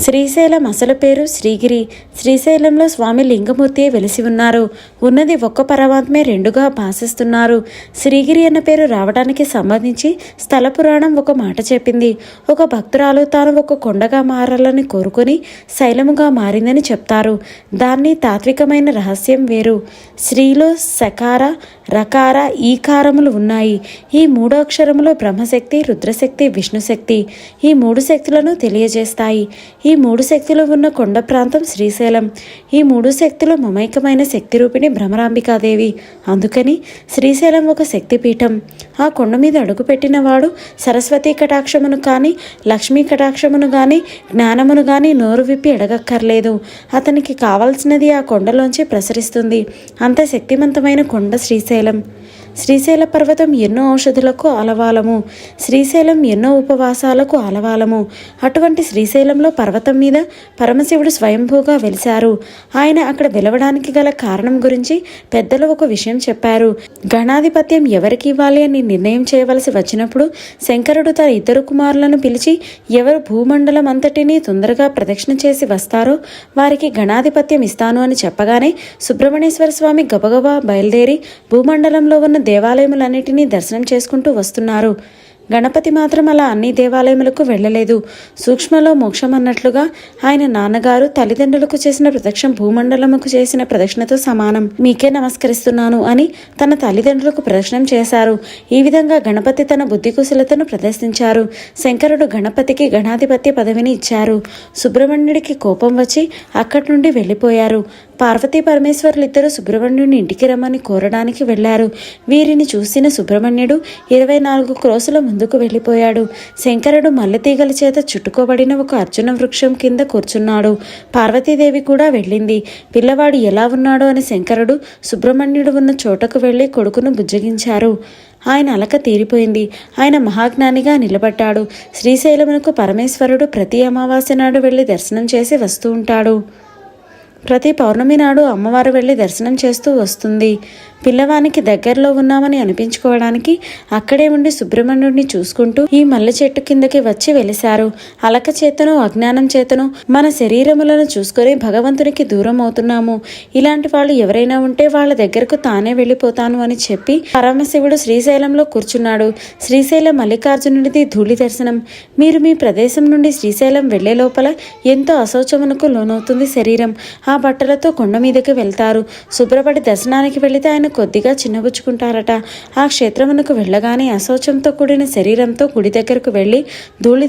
శ్రీశైలం అసలు పేరు శ్రీగిరి. శ్రీశైలంలో స్వామి లింగమూర్తియే వెలిసి ఉన్నారు. ఉన్నది ఒక్క పరమాత్మే రెండుగా భాషిస్తున్నారు. శ్రీగిరి అన్న పేరు రావడానికి సంబంధించి స్థల పురాణం ఒక మాట చెప్పింది. ఒక భక్తురాలు తాను ఒక కొండగా మారాలని కోరుకొని శైలముగా మారిందని చెప్తారు. దాన్ని తాత్వికమైన రహస్యం వేరు. శ్రీలో సకార రకార ఈకారములు ఉన్నాయి. ఈ మూడోక్షరములో బ్రహ్మశక్తి రుద్రశక్తి విష్ణుశక్తి ఈ మూడు శక్తులను తెలియజేస్తాయి. ఈ మూడు శక్తులు ఉన్న కొండ ప్రాంతం శ్రీశైలం. ఈ మూడు శక్తులు మమైకమైన శక్తి రూపిణి భ్రమరాంబికాదేవి. అందుకని శ్రీశైలం ఒక శక్తిపీఠం. ఆ కొండ మీద అడుగుపెట్టిన వాడు సరస్వతి కటాక్షమును కానీ లక్ష్మీ కటాక్షమును కానీ జ్ఞానమును కానీ నోరు విప్పి అడగక్కర్లేదు అతనికి కావాల్సినది ఆ కొండలోంచి ప్రసరిస్తుంది. అంత శక్తివంతమైన కొండ శ్రీశైలం ചേലം శ్రీశైల పర్వతం ఎన్నో ఔషధులకు ఆలవాలము శ్రీశైలం ఎన్నో ఉపవాసాలకు ఆలవాలము. అటువంటి శ్రీశైలంలో పర్వతం మీద పరమశివుడు స్వయంభూగా వెలిశారు. ఆయన అక్కడ వెలవడానికి గల కారణం గురించి పెద్దలు ఒక విషయం చెప్పారు. గణాధిపత్యం ఎవరికి ఇవ్వాలి అని నిర్ణయం చేయవలసి వచ్చినప్పుడు శంకరుడు తన ఇద్దరు కుమారులను పిలిచి ఎవరు భూమండలం అంతటినీ తొందరగా ప్రదక్షిణ చేసి వస్తారో వారికి గణాధిపత్యం ఇస్తాను అని చెప్పగానే సుబ్రహ్మణ్యేశ్వర స్వామి గబగబా బయలుదేరి భూమండలంలో ఉన్న దేవాలయములన్నిటినీ దర్శనం చేసుకుంటూ వస్తున్నారు. గణపతి మాత్రం అలా అన్ని దేవాలయములకు వెళ్ళలేదు. సూక్ష్మలో మోక్షం అన్నట్లుగా ఆయన నాన్నగారు తల్లిదండ్రులకు చేసిన ప్రదక్షిణ భూమండలముకు చేసిన ప్రదక్షిణతో సమానం. మీకే నమస్కరిస్తున్నాను అని తన తల్లిదండ్రులకు ప్రదక్షిణం చేశారు. ఈ విధంగా గణపతి తన బుద్ధి కుశలతను ప్రదర్శించారు. శంకరుడు గణపతికి గణాధిపత్య పదవిని ఇచ్చారు. సుబ్రహ్మణ్యుడికి కోపం వచ్చి అక్కడి నుండి వెళ్ళిపోయారు. పార్వతీ పరమేశ్వరులు ఇద్దరు సుబ్రహ్మణ్యుని ఇంటికి రమ్మని కోరడానికి వెళ్ళారు వీరిని చూసిన సుబ్రహ్మణ్యుడు ఇరవై నాలుగు క్రోసుల ముందుకు వెళ్ళిపోయాడు. శంకరుడు మల్లెతీగల చేత చుట్టుకోబడిన ఒక అర్జున వృక్షం కింద కూర్చున్నాడు. పార్వతీదేవి కూడా వెళ్ళింది. పిల్లవాడు ఎలా ఉన్నాడో అని శంకరుడు సుబ్రహ్మణ్యుడు ఉన్న చోటకు వెళ్ళి కొడుకును బుజ్జగించారు. ఆయన అలక తీరిపోయింది. ఆయన మహాజ్ఞానిగా నిలబడ్డాడు. శ్రీశైలమునకు పరమేశ్వరుడు ప్రతి అమావాస్య నాడు వెళ్ళి దర్శనం చేసి వస్తూ ఉంటాడు. ప్రతి పౌర్ణమి నాడు అమ్మవారు వెళ్ళి దర్శనం చేస్తూ వస్తుంది. పిల్లవానికి దగ్గరలో ఉన్నామని అనిపించుకోవడానికి అక్కడే ఉండి సుబ్రహ్మణ్యుడిని చూసుకుంటూ ఈ మల్లె చెట్టు కిందకి వచ్చి వెలిశారు. అలక చేతను అజ్ఞానం చేతను మన శరీరములను చూసుకొని భగవంతునికి దూరం అవుతున్నాము. ఇలాంటి వాళ్ళు ఎవరైనా ఉంటే వాళ్ళ దగ్గరకు తానే వెళ్ళిపోతాను అని చెప్పి పరమశివుడు శ్రీశైలంలో కూర్చున్నాడు. శ్రీశైలం మల్లికార్జునుడిది ధూళి దర్శనం. మీరు మీ ప్రదేశం నుండి శ్రీశైలం వెళ్ళే లోపల ఎంతో అశౌచమునకు లోనవుతుంది శరీరం. ఆ బట్టలతో కొండ మీదకి వెళ్తారు. శుభ్రపడి దర్శనానికి వెళితే ఆయన కొద్దిగా చిన్నబుచ్చుకుంటారట. ఆ క్షేత్రమునకు వెళ్ళగానే అశౌచంతో కూడిన శరీరంతో గుడి దగ్గరకు వెళ్ళి ధూళి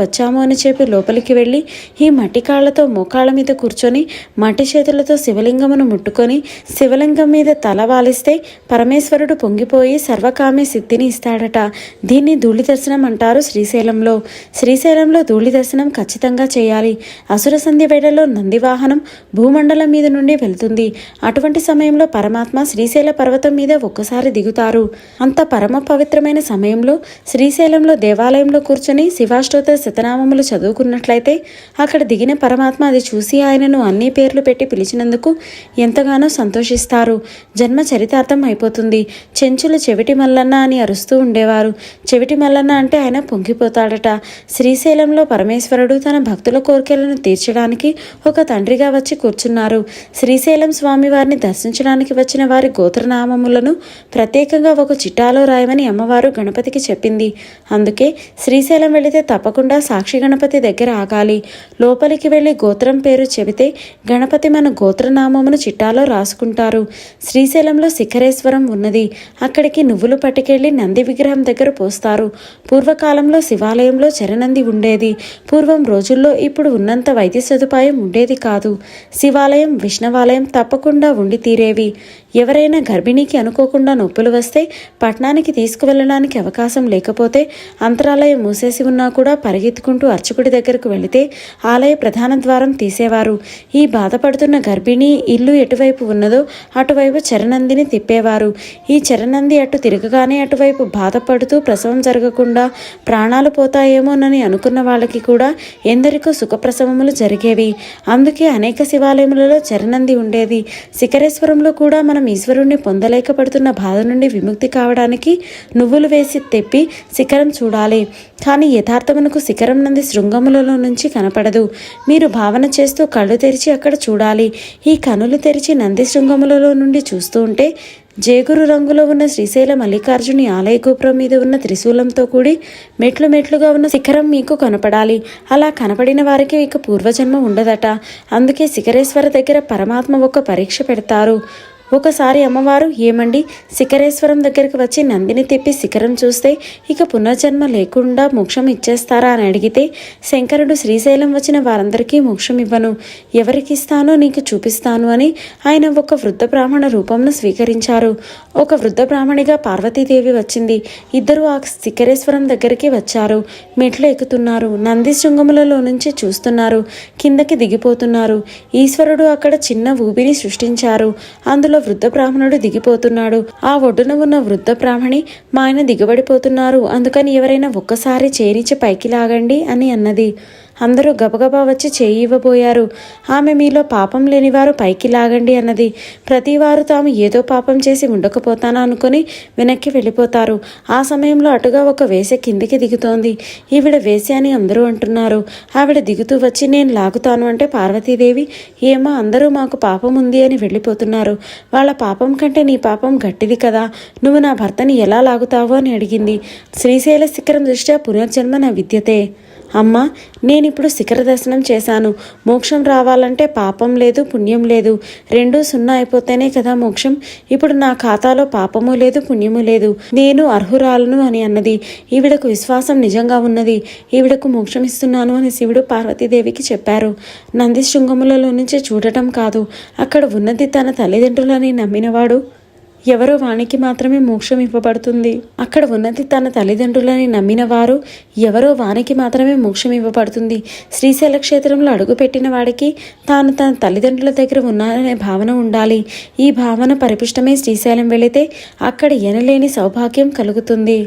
వచ్చాము అని చెప్పి లోపలికి వెళ్ళి ఈ మట్టి కాళ్ళతో మోకాళ్ళ మీద కూర్చొని మట్టి చేతులతో శివలింగమును ముట్టుకొని శివలింగం మీద తల వాలిస్తే పరమేశ్వరుడు పొంగిపోయి సర్వకామ్య సిద్ధిని ఇస్తాడట. దీన్ని ధూళి దర్శనం అంటారు శ్రీశైలంలో. శ్రీశైలంలో ధూళి దర్శనం ఖచ్చితంగా చేయాలి. అసుర సంధ్య వేళలో నందివాహనం భూమండలం మీద నుండి వెళ్తుంది. అటువంటి సమయంలో పరమాత్మ శ్రీశైల పర్వతం మీద ఒక్కసారి దిగుతారు. అంత పరమ పవిత్రమైన సమయంలో శ్రీశైలంలో దేవాలయంలో కూర్చొని శివాష్టోత్తర శతనామములు చదువుకున్నట్లయితే అక్కడ దిగిన పరమాత్మ అది చూసి ఆయనను అన్ని పేర్లు పెట్టి పిలిచినందుకు ఎంతగానో సంతోషిస్తారు. జన్మ చరితార్థం అయిపోతుంది. చెంచులు చెవిటి మల్లన్న అని అరుస్తూ ఉండేవారు. చెవిటి మల్లన్న అంటే ఆయన పొంగిపోతాడట. శ్రీశైలంలో పరమేశ్వరుడు తన భక్తుల కోరికలను తీర్చడానికి ఒక తండ్రిగా వచ్చి కూర్చున్నారు. శ్రీశైలం స్వామి వారిని దర్శించడానికి వచ్చిన వారి గోత్రనామములను ప్రత్యేకంగా ఒక చిట్టాలో రాయమని అమ్మవారు గణపతికి చెప్పింది. అందుకే శ్రీశైలం వెళితే తప్పకుండా సాక్షి గణపతి దగ్గర ఆగాలి. లోపలికి వెళ్ళి గోత్రం పేరు చెబితే గణపతి మన గోత్రనామమును చిట్టాలో రాసుకుంటారు. శ్రీశైలంలో శిఖరేశ్వరం ఉన్నది. అక్కడికి నువ్వులు పట్టుకెళ్ళి నంది విగ్రహం దగ్గర పోస్తారు. పూర్వకాలంలో శివాలయంలో చరణంది ఉండేది. పూర్వం రోజుల్లో ఇప్పుడు ఉన్నంత వైద్య సదుపాయం ఉండేది కాదు. శివాలయం విష్ణవాలయం తప్పకుండా ఉండి తీరేవి. ఎవరైనా గర్భిణీకి అనుకోకుండా నొప్పులు వస్తే పట్టణానికి తీసుకువెళ్ళడానికి అవకాశం లేకపోతే అంతరాలయం మూసేసి ఉన్నా కూడా పరిగెత్తుకుంటూ అర్చకుడి దగ్గరకు వెళితే ఆలయ ప్రధాన ద్వారం తీసేవారు. ఈ బాధపడుతున్న గర్భిణీ ఇల్లు ఎటువైపు ఉన్నదో అటువైపు చరణందిని తిప్పేవారు. ఈ చరణంది అటు తిరగగానే అటువైపు బాధపడుతూ ప్రసవం జరగకుండా ప్రాణాలు పోతాయేమోనని అనుకున్న వాళ్ళకి కూడా ఎందరికో సుఖప్రసవములు జరిగేవి. అందుకే అనేక శివాలయములలో చరణంది ఉండేది. శిఖరేశ్వరంలో కూడా మన మనం ఈశ్వరుణ్ణి పొందలేకపడుతున్న బాధ నుండి విముక్తి కావడానికి నువ్వులు వేసి తెప్పి శిఖరం చూడాలి. కానీ యథార్థమునకు శిఖరం నంది శృంగములలో నుంచి కనపడదు. మీరు భావన చేస్తూ కళ్ళు తెరిచి అక్కడ చూడాలి. ఈ కనులు తెరిచి నంది శృంగములలో నుండి చూస్తూ ఉంటే జేగురు రంగులో ఉన్న శ్రీశైల మల్లికార్జుని ఆలయ గోపురం మీద ఉన్న త్రిశూలంతో కూడి మెట్లు మెట్లుగా ఉన్న శిఖరం మీకు కనపడాలి. అలా కనపడిన వారికి ఇక పూర్వజన్మ ఉండదట. అందుకే శిఖరేశ్వర దగ్గర పరమాత్మ ఒక పరీక్ష పెడతారు. ఒకసారి అమ్మవారు ఏమండి? శిఖరేశ్వరం దగ్గరికి వచ్చి నందిని తెప్పి శిఖరం చూస్తే ఇక పునర్జన్మ లేకుండా మోక్షం ఇచ్చేస్తారా అని అడిగితే శంకరుడు శ్రీశైలం వచ్చిన వారందరికీ మోక్షం ఇవ్వను. ఎవరికి ఇస్తానో నీకు చూపిస్తాను అని ఆయన ఒక వృద్ధ బ్రాహ్మణ రూపంను స్వీకరించారు. ఒక వృద్ధ బ్రాహ్మణిగా పార్వతీదేవి వచ్చింది. ఇద్దరు ఆ శిఖరేశ్వరం దగ్గరికి వచ్చారు. మెట్లు ఎక్కుతున్నారు. నంది శృంగములలో నుంచి చూస్తున్నారు. కిందకి దిగిపోతున్నారు. ఈశ్వరుడు అక్కడ చిన్న ఊబిని సృష్టించారు. అందులో వృద్ధ బ్రాహ్మణుడు దిగిపోతున్నాడు. ఆ ఒడ్డున ఉన్న వృద్ధ బ్రాహ్మణి మా ఆయన దిగబడిపోతున్నారు. అందుకని ఎవరైనా ఒక్కసారి చేరిచి పైకి లాగండి అని అన్నది. అందరూ గబగబా వచ్చి చేయి ఇవ్వబోయారు. ఆమె మీలో పాపం లేనివారు పైకి లాగండి అన్నది. ప్రతివారు తాము ఏదో పాపం చేసి ఉండకపోతానా అనుకుని వెనక్కి వెళ్ళిపోతారు. ఆ సమయంలో అటుగా ఒక వేసె కిందికి దిగుతోంది. ఈవిడ వేసే అని అందరూ అంటున్నారు. ఆవిడ దిగుతూ వచ్చి నేను లాగుతాను అంటే పార్వతీదేవి ఏమో అందరూ మాకు పాపం ఉంది అని వెళ్ళిపోతున్నారు. వాళ్ళ పాపం కంటే నీ పాపం గట్టిది కదా. నువ్వు నా భర్తని ఎలా లాగుతావు? అని అడిగింది. శ్రీశైల శిఖరం దృష్ట్యా పునర్జన్మ నా విద్యతే. అమ్మ నేనిప్పుడు శిఖర దర్శనం చేశాను. మోక్షం రావాలంటే పాపం లేదు పుణ్యం లేదు. రెండూ సున్నా అయిపోతేనే కదా మోక్షం. ఇప్పుడు నా ఖాతాలో పాపము లేదు పుణ్యము లేదు. నేను అర్హురాలను అని అన్నది. ఈవిడకు విశ్వాసం నిజంగా ఉన్నది. ఈవిడకు మోక్షం ఇస్తున్నాను అని శివుడు పార్వతీదేవికి చెప్పారు. నంది శృంగములలో నుంచి చూడటం కాదు. అక్కడ ఉన్నది తన తల్లిదండ్రులని నమ్మినవాడు. ఎవరో వానికి మాత్రమే మోక్షం ఇవ్వబడుతుంది. అక్కడ ఉన్నది తన తల్లిదండ్రులని నమ్మిన వారు ఎవరో వానికి మాత్రమే మోక్షం ఇవ్వబడుతుంది. శ్రీశైల క్షేత్రంలో అడుగుపెట్టిన వాడికి తాను తన తల్లిదండ్రుల దగ్గర ఉన్నాననే భావన ఉండాలి. ఈ భావన పరిపుష్టమై శ్రీశైలం వెళితే అక్కడ ఎనలేని సౌభాగ్యం కలుగుతుంది.